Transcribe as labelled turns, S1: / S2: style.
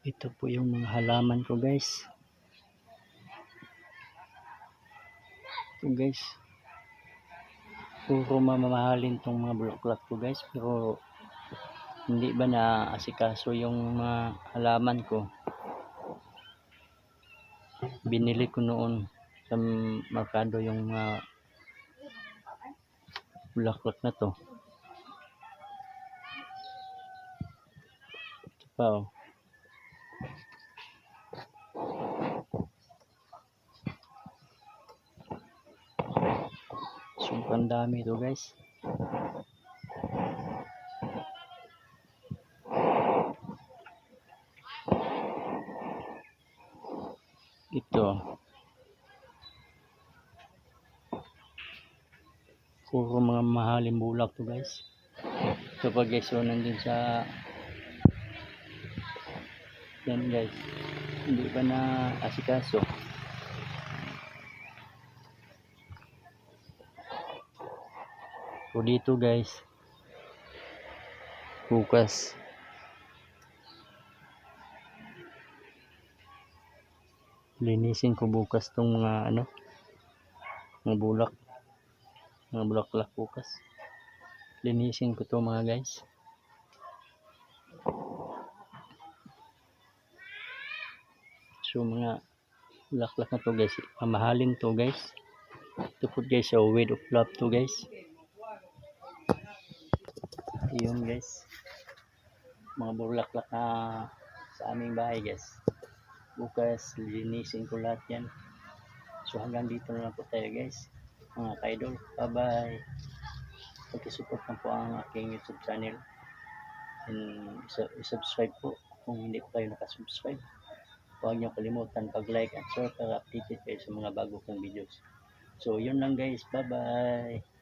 S1: Ito po yung mga halaman ko guys. Ito guys. Puro mamahalin tong mga bulaklak ko guys. Pero hindi ba na asikaso yung mga halaman ko. Binili ko noon sa merkado yung mga bulaklak na to. Ito pa oh. Sobrang dami ito guys. Ito. Puro mga mahaling bulak to guys. Ito pa guys, so nandun sa yan guys. Hindi pa na asikaso. So dito guys, bukas. Linisin ko bukas tong mga ano mga bulak. Mga bulaklak bukas. Linisin ko to mga guys. So mga bulaklak na to guys. Mamahalin to guys. Ito po guys so weight of love to guys yun guys. Mga bulaklak na sa aming bahay guys. Bukas linisin ko lahat yan. So hanggang dito na lang po tayo guys. Mga kaidol bye bye pagkisupport na po ang aking youtube channel. And subscribe po kung hindi po kayo nakasubscribe. Huwag niyo kalimutan pag like at share para updated kayo sa mga bago kong videos. So yun lang guys. Bye bye